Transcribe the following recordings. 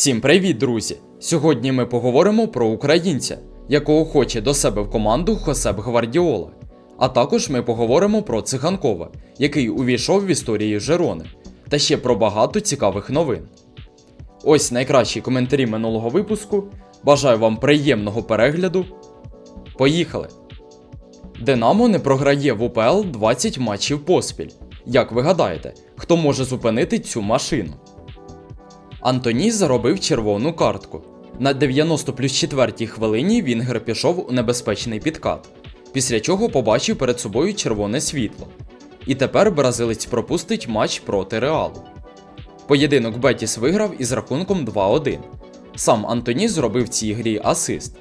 Всім привіт, друзі! Сьогодні ми поговоримо про українця, якого хоче до себе в команду Хосеп Гвардіола. А також ми поговоримо про циганкова, який увійшов в історію Жерони, та ще про багато цікавих новин. Ось найкращі коментарі минулого випуску. Бажаю вам приємного перегляду. Поїхали! Динамо не програє в УПЛ 20 матчів поспіль. Як ви гадаєте, хто може зупинити цю машину? Антоні заробив червону картку. На 90 плюс 4 хвилині Вінгер пішов у небезпечний підкат, після чого побачив перед собою червоне світло. І тепер бразилець пропустить матч проти Реалу. Поєдинок Бетіс виграв із рахунком 2-1. Сам Антоні зробив цій грі асист.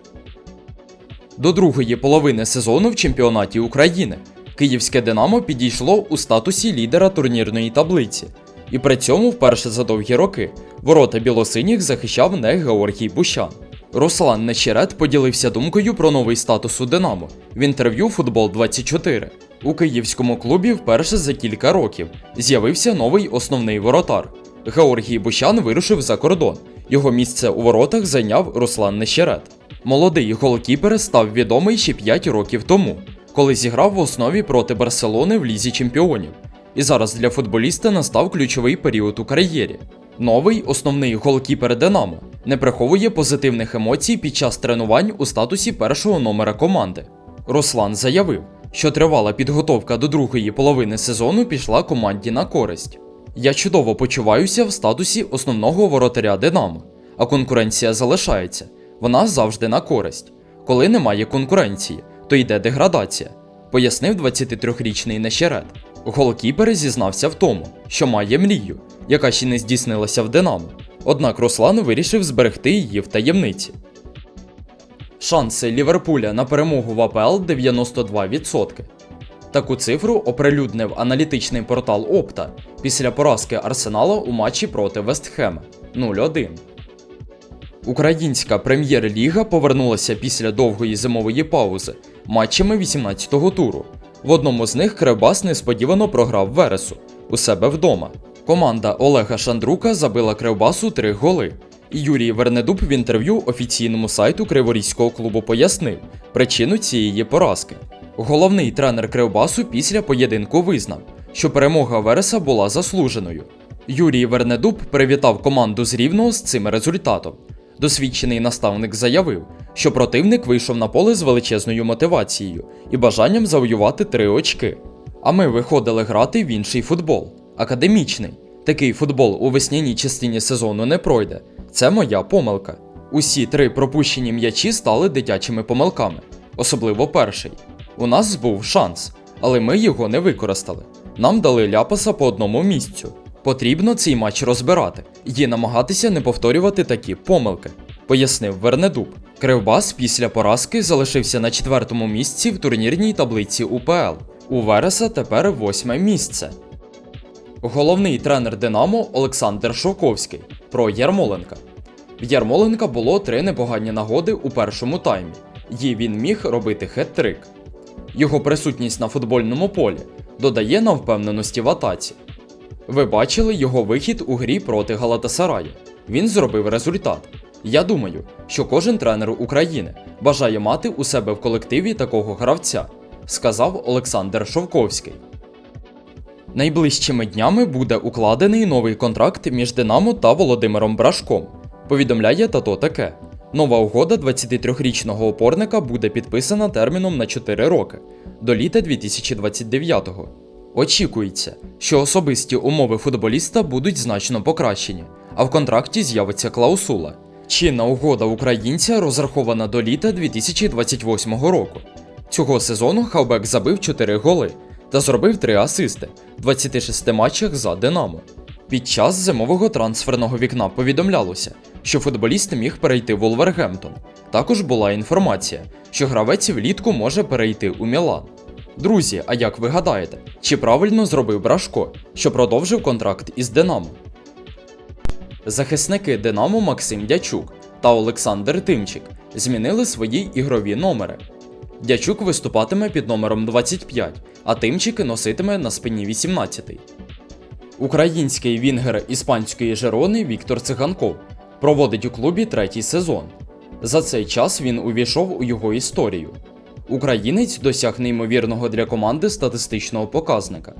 До другої половини сезону в чемпіонаті України київське Динамо підійшло у статусі лідера турнірної таблиці, і при цьому вперше за довгі роки ворота білосиніх захищав не Георгій Бущан. Руслан Нечерет поділився думкою про новий статус у Динамо в інтерв'ю Футбол 24 У київському клубі вперше за кілька років з'явився новий основний воротар. Георгій Бущан вирушив за кордон. Його місце у воротах зайняв Руслан Нещерет. Молодий голкіпер став відомий ще 5 років тому, коли зіграв в основі проти Барселони в лізі чемпіонів. І зараз для футболіста настав ключовий період у кар'єрі. Новий основний голкіпер Динамо не приховує позитивних емоцій під час тренувань у статусі першого номера команди. Руслан заявив, що тривала підготовка до другої половини сезону пішла команді на користь. Я чудово почуваюся в статусі основного воротаря Динамо, а конкуренція залишається. Вона завжди на користь. Коли немає конкуренції, то йде деградація, пояснив 23-річний Нещерет. Голкіпер зізнався в тому, що має мрію, яка ще не здійснилася в Динамо. Однак Руслан вирішив зберегти її в таємниці. Шанси Ліверпуля на перемогу в АПЛ 92%. Таку цифру оприлюднив аналітичний портал Опта після поразки Арсенала у матчі проти Вестхема 0-1. Українська прем'єр-ліга повернулася після довгої зимової паузи матчами 18-го туру. В одному з них Кривбас несподівано програв Вересу у себе вдома. Команда Олега Шандрука забила Кривбасу три голи. І Юрій Вернедуб в інтерв'ю офіційному сайту Криворізького клубу пояснив причину цієї поразки. Головний тренер Кривбасу після поєдинку визнав, що перемога Вереса була заслуженою. Юрій Вернедуб привітав команду з Рівного з цим результатом. Досвідчений наставник заявив, що противник вийшов на поле з величезною мотивацією і бажанням завоювати три очки. А ми виходили грати в інший футбол академічний. Такий футбол у весняній частині сезону не пройде. Це моя помилка. Усі три пропущені м'ячі стали дитячими помилками, особливо перший. У нас був шанс, але ми його не використали. Нам дали ляпаса по одному місцю. Потрібно цей матч розбирати і намагатися не повторювати такі помилки, пояснив Вернедуб. Кривбас після поразки залишився на четвертому місці в турнірній таблиці УПЛ. У Вереса тепер восьме місце. Головний тренер Динамо Олександр Шовковський про Ярмоленка. В Ярмоленка було три непогані нагоди у першому таймі, і він міг робити хет-трик. Його присутність на футбольному полі додає нам впевненості в атаці. Ви бачили його вихід у грі проти Галатасарая. Він зробив результат. Я думаю, що кожен тренер України бажає мати у себе в колективі такого гравця, сказав Олександр Шовковський. Найближчими днями буде укладений новий контракт між Динамо та Володимиром Брашком. Повідомляє тато таке. Нова угода 23-річного опорника буде підписана терміном на 4 роки до літа 2029-го. Очікується, що особисті умови футболіста будуть значно покращені, а в контракті з'явиться клаусула. Чинна угода українця розрахована до літа 2028 року. Цього сезону Хавбек забив 4 голи та зробив 3 асисти в 26 матчах за Динамо. Під час зимового трансферного вікна повідомлялося, що футболіст міг перейти в Волвергемптон. Також була інформація, що гравець влітку може перейти у Мілан. Друзі, а як ви гадаєте, чи правильно зробив Брашко, що продовжив контракт із Динамо? Захисники Динамо Максим Дячук та Олександр Тимчик змінили свої ігрові номери. Дячук виступатиме під номером 25, а Тимчик носитиме на спині 18. Український вінгер іспанської Жерони Віктор Циганков Проводить у клубі третій сезон. За цей час він увійшов у його історію. Українець досяг неймовірного для команди статистичного показника.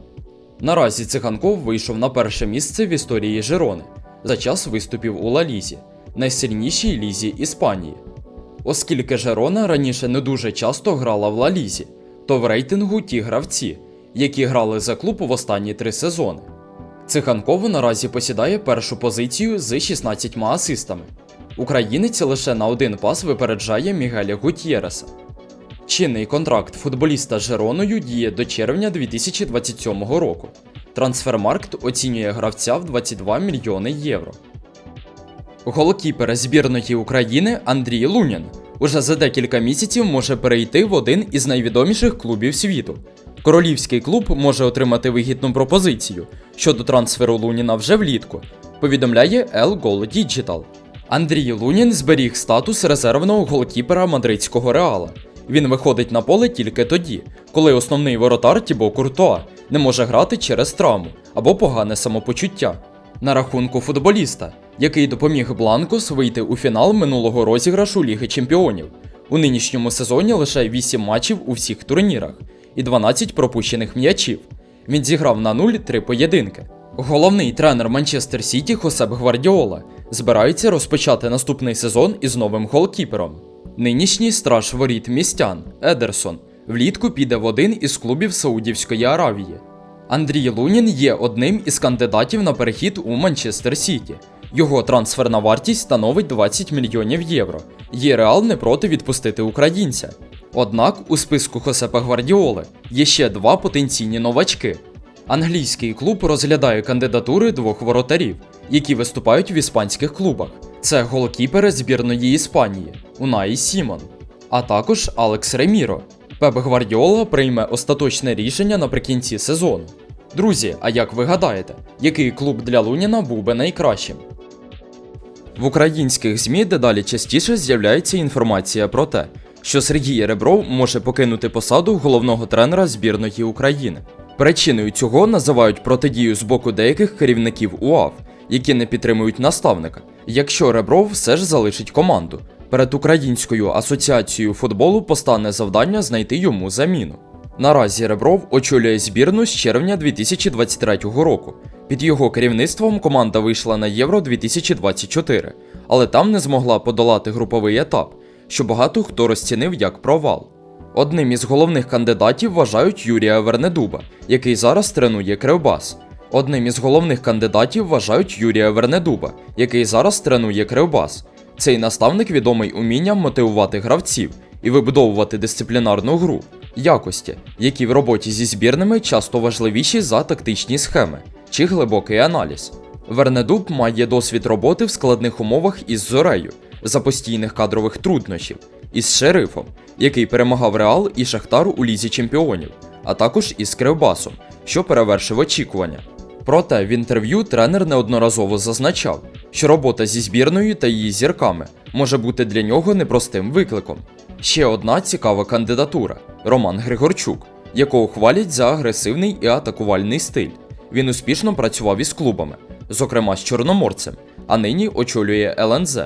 Наразі циганков вийшов на перше місце в історії Жирони за час виступів у Ла Лізі, найсильнішій лізі Іспанії. Оскільки Жерона раніше не дуже часто грала в Ла Лізі, то в рейтингу ті гравці, які грали за клуб в останні три сезони. Циганков наразі посідає першу позицію з 16 асистами. Українець лише на один пас випереджає Мігеля Гутєреса. Чинний контракт футболіста з Жероною діє до червня 2027 року. Трансфермаркт оцінює гравця в 22 мільйони євро. Голкіпер збірної України Андрій Лунін уже за декілька місяців може перейти в один із найвідоміших клубів світу. Королівський клуб може отримати вигідну пропозицію щодо трансферу Луніна вже влітку, повідомляє El Gol Digital. Андрій Лунін зберіг статус резервного голкіпера мадридського реала. Він виходить на поле тільки тоді, коли основний воротар Тібо Куртоа не може грати через травму або погане самопочуття. На рахунку футболіста, який допоміг Бланкос вийти у фінал минулого розіграшу Ліги Чемпіонів. У нинішньому сезоні лише 8 матчів у всіх турнірах і 12 пропущених м'ячів. Він зіграв на 0-3 поєдинки. Головний тренер Манчестер Сіті Хосеп Гвардіола збирається розпочати наступний сезон із новим голкіпером. Нинішній страж воріт містян Едерсон влітку піде в один із клубів Саудівської Аравії. Андрій Лунін є одним із кандидатів на перехід у Манчестер Сіті. Його трансферна вартість становить 20 мільйонів євро. Є реал не проти відпустити українця. Однак у списку Хосепа Гвардіоли є ще два потенційні новачки. Англійський клуб розглядає кандидатури двох воротарів, які виступають в іспанських клубах. Це голкіпери збірної Іспанії Унаї Сімон, а також Алекс Реміро. Пеп Гвардіола прийме остаточне рішення наприкінці сезону. Друзі, а як ви гадаєте, який клуб для Луніна був би найкращим? В українських ЗМІ дедалі частіше з'являється інформація про те, що Сергій Ребров може покинути посаду головного тренера збірної України. Причиною цього називають протидію з боку деяких керівників УАВ, які не підтримують наставника, якщо Ребров все ж залишить команду. Перед Українською асоціацією футболу постане завдання знайти йому заміну. Наразі Ребров очолює збірну з червня 2023 року. Під його керівництвом команда вийшла на Євро 2024, але там не змогла подолати груповий етап, що багато хто розцінив як провал. Одним із головних кандидатів вважають Юрія Вернедуба, який зараз тренує Кривбас. Одним із головних кандидатів вважають Юрія Вернедуба, який зараз тренує Кривбас. Цей наставник відомий умінням мотивувати гравців і вибудовувати дисциплінарну гру, якості, які в роботі зі збірними часто важливіші за тактичні схеми чи глибокий аналіз. Вернедуб має досвід роботи в складних умовах із зорею, за постійних кадрових труднощів, із шерифом, який перемагав Реал і Шахтар у лізі чемпіонів, а також із Кривбасом, що перевершив очікування. Проте в інтерв'ю тренер неодноразово зазначав, що робота зі збірною та її зірками може бути для нього непростим викликом. Ще одна цікава кандидатура Роман Григорчук, якого хвалять за агресивний і атакувальний стиль. Він успішно працював із клубами, зокрема з Чорноморцем, а нині очолює ЛНЗ.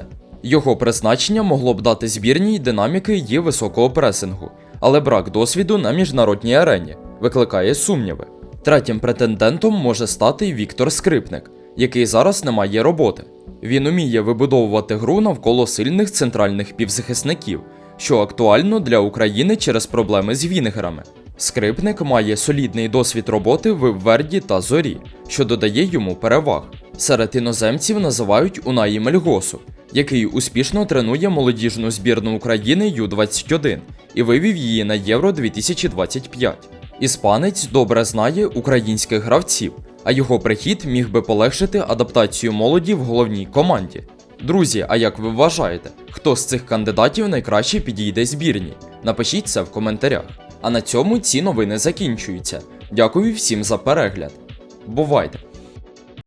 Його призначення могло б дати збірній динаміки її високого пресингу, але брак досвіду на міжнародній арені викликає сумніви. Третім претендентом може стати Віктор Скрипник, який зараз не має роботи. Він уміє вибудовувати гру навколо сильних центральних півзахисників, що актуально для України через проблеми з вінгерами. Скрипник має солідний досвід роботи в Верді та Зорі, що додає йому переваг. Серед іноземців називають Унаї Мельгосу, який успішно тренує молодіжну збірну України Ю-21 і вивів її на Євро 2025. Іспанець добре знає українських гравців, а його прихід міг би полегшити адаптацію молоді в головній команді. Друзі, а як ви вважаєте, хто з цих кандидатів найкраще підійде збірні? Напишіть це в коментарях. А на цьому ці новини закінчуються. Дякую всім за перегляд. Бувайте!